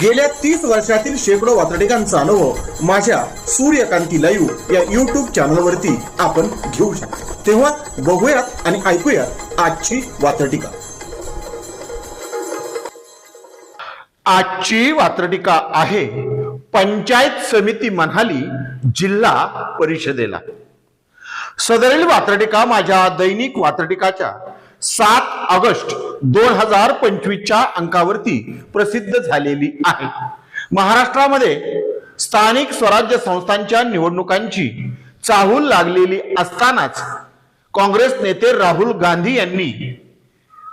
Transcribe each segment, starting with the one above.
गेल्या तीस वर्षातील शेकडो वातडिकांचा अनुभव माझ्या सूर्यकांती लाईव्ह या युट्यूब चॅनलवरती आपण घेऊ शकतो. तेव्हा बघूयात आणि ऐकूयात आजची वातडिका आजची वात्रटिका आहे पंचायत समिती म्हणाली जिल्हा परिषदेला. सदरील वात्रटिका माझ्या दैनिक वात्रटिकाच्या सात ऑगस्ट दोन हजार पंचवीसच्या अंकावरती प्रसिद्ध झालेली आहे. महाराष्ट्रामध्ये स्थानिक स्वराज्य संस्थांच्या निवडणुकांची चाहूल लागलेली असतानाच काँग्रेस नेते राहुल गांधी यांनी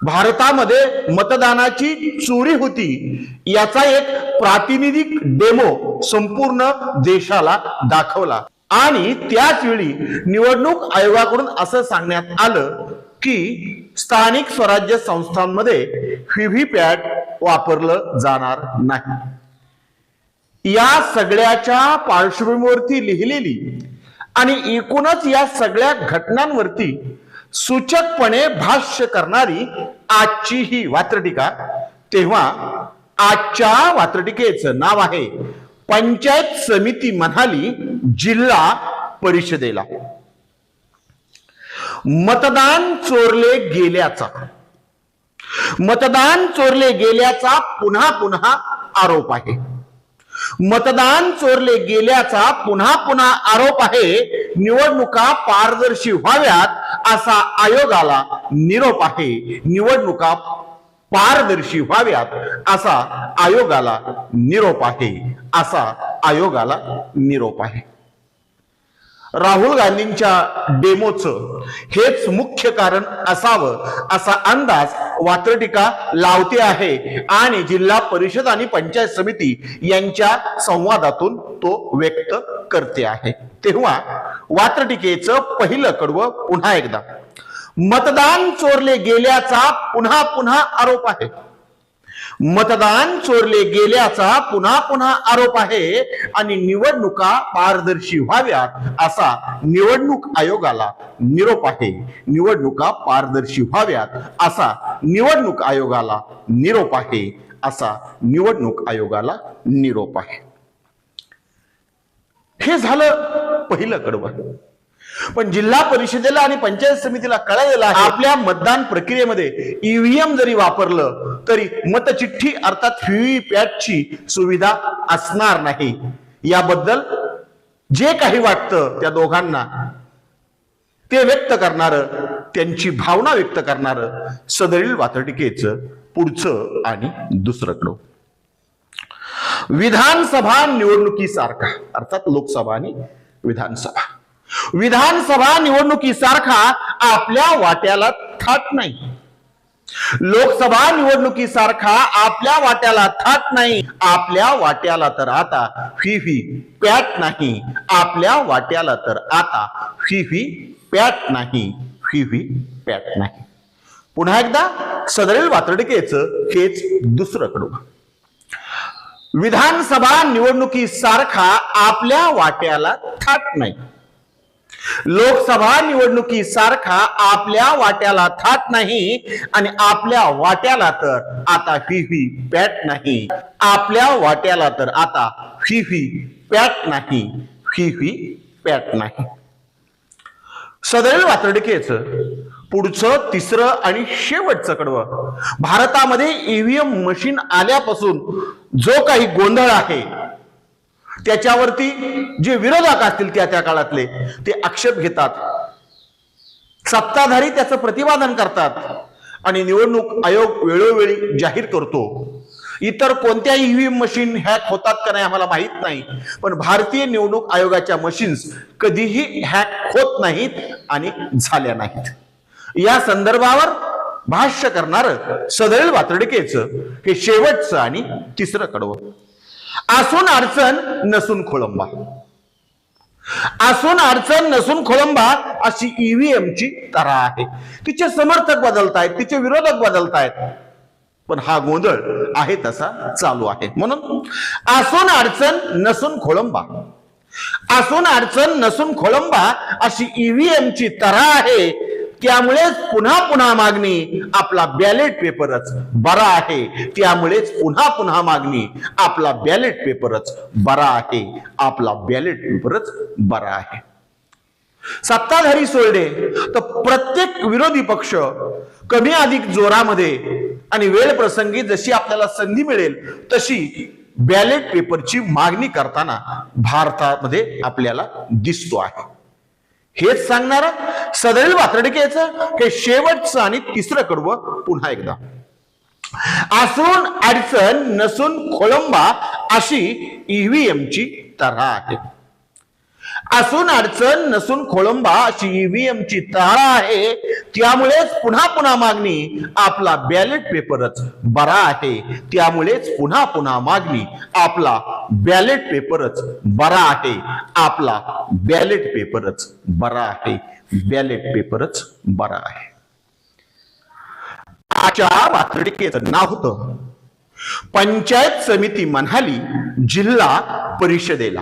भारतामध्ये मतदानाची चोरी होती याचा एक प्रातिनिधिक डेमो संपूर्ण देशाला दाखवला. आणि त्याच वेळी निवडणूक आयोगाकडून असं सांगण्यात आलं की स्थानिक स्वराज्य संस्थांमध्ये व्हीव्हीपॅट वापरलं जाणार नाही. या सगळ्याच्या पार्श्वभूमीवरती लिहिलेली आणि एकूणच या सगळ्या घटनांवरती सूचकपणे भाष्य करणारी आजची ही वात्रटिका तेव्हा आजच्या वात्रटिकेचं नाव आहे पंचायत समिती म्हणाली जिल्हा परिषदेला. मतदान चोरले गेल्याचा. मतदान चोरले गेल्याचा पुन्हा पुन्हा आरोप आहे. मतदान चोरले गेल्याचा पुन्हा पुन्हा आरोप आहे. निवडणुका पारदर्शी व्हाव्यात असा आयोगाला निरोप आहे. निवडणुका पारदर्शी व्हाव्यात असा आयोगाला निरोप आहे. असा आयोगाला निरोप आहे. राहुल गांधींच्या डेमोचं हेच मुख्य कारण असावं असा अंदाज वात्रटिका लावते आहे. आणि जिल्हा परिषद आणि पंचायत समिती यांच्या संवादातून तो व्यक्त करते आहे. तेव्हा वात्रटिकेचं पहिलं कडवं पुन्हा एकदा. मतदान चोरले गेल्याचा पुन्हा पुन्हा आरोप आहे. मतदान चोरले गेल्याचा पुन्हा पुन्हा आरोप आहे आणि निवडणुका पारदर्शी व्हाव्यात असा निवडणूक आयोगाला निरोप आहे. निवडणुका पारदर्शी व्हाव्यात असा निवडणूक आयोगाला निरोप आहे. असा निवडणूक आयोगाला निरोप आहे. हे झालं पहिलं कडवं. पण जिल्हा परिषदेला आणि पंचायत समितीला कळालेलं आपल्या मतदान प्रक्रियेमध्ये ईव्हीएम जरी वापरलं तरी मतचिठ्ठी अर्थात व्हीव्हीपॅटची सुविधा असणार नाही. याबद्दल जे काही वाटतं त्या दोघांना ते व्यक्त करणार त्यांची भावना व्यक्त करणार सदरील वातटिकेचं पुढचं आणि दुसरं विधानसभा निवडणुकीसारखा अर्थात लोकसभा आणि विधानसभा. विधानसभा निवडणुकीसारखा आपल्या वाट्याला थाट नाही. लोकसभा निवडणुकीसारखा आपल्या वाट्याला थाट नाही. आपल्या वाट्याला तर आता फी फी पॅट नाही. आपल्या वाट्याला तर आता फी फी पॅट नाही. फी फी पॅट नाही. पुन्हा एकदा सदरील वातडिकेचं हेच दुसरं कडू विधानसभा निवडणुकीसारखा आपल्या वाट्याला थाट नाही. लोकसभा निवडणुकीसारखा आपल्या वाट्याला थाट नाही आणि आपल्या वाट्याला तर आता फिफी पॅट नाही. आपल्या वाट्याला तर आता फिफी पॅट नाही. फिफी पॅट नाही. सदैव वातडिकेचं पुढचं तिसरं आणि शेवटचं कडवं. भारतामध्ये ईव्हीएम मशीन आल्यापासून जो काही गोंधळ आहे त्याच्यावरती जे विरोधक असतील त्या त्या काळातले ते आक्षेप घेतात. सत्ताधारी त्याचं प्रतिपादन करतात. आणि निवडणूक आयोग वेळोवेळी जाहीर करतो. इतर कोणत्याही ईव्हीएम मशीन हॅक होतात का नाही आम्हाला माहीत नाही. पण भारतीय निवडणूक आयोगाच्या मशीन्स कधीही हॅक होत नाहीत आणि झाल्या नाहीत. या संदर्भावर भाष्य करणार सदैल वातडिकेचं हे शेवटचं आणि तिसरं कडवं. असून अडचण नसून खोळंबा. असून अडचण नसून खोळंबा अशी ईव्हीएमची तरा आहे. तिचे समर्थक बदलतायत तिचे विरोधक बदलतायत. पण हा गोंधळ आहे तसा चालू आहे. म्हणून असून अडचण नसून खोळंबा. असून अडचण नसून खोळंबा अशी ईव्हीएम ची तरा आहे. त्यामुळेच पुन्हा पुन्हा मागणी आपला बॅलेट पेपरच बरा आहे. त्यामुळेच पुन्हा पुन्हा मागणी आपला बॅलेट पेपरच बरा आहे. आपला बॅलेट पेपरच बरा आहे. सत्ताधारी सोडले तर प्रत्येक विरोधी पक्ष कमी अधिक जोरामध्ये आणि वेळ प्रसंगी जशी आपल्याला संधी मिळेल तशी बॅलेट पेपरची मागणी करताना भारतामध्ये आपल्याला दिसतो आहे. हेच सांगणार सदैव वात्रडिकेचं हे शेवटचं आणि तिसरं कडवं पुन्हा एकदा. असून अडचण नसून खोळंबा अशी ईव्हीएमची तऱ्हा आहे. असून अडचण नसून खोळंबा अशी ईव्हीएम ची तळा आहे. त्यामुळेच पुन्हा पुन्हा मागणी आपला बॅलेट पेपरच बरा आहे. त्यामुळेच पुन्हा पुन्हा मागणी आपला बॅलेट पेपरच बरा आहे. आपला बॅलेट पेपरच बरा आहे. बॅलेट पेपरच बरा आहे. आजच्या वातडिकेचं नाव होतं पंचायत समिती म्हणाली जिल्हा परिषदेला.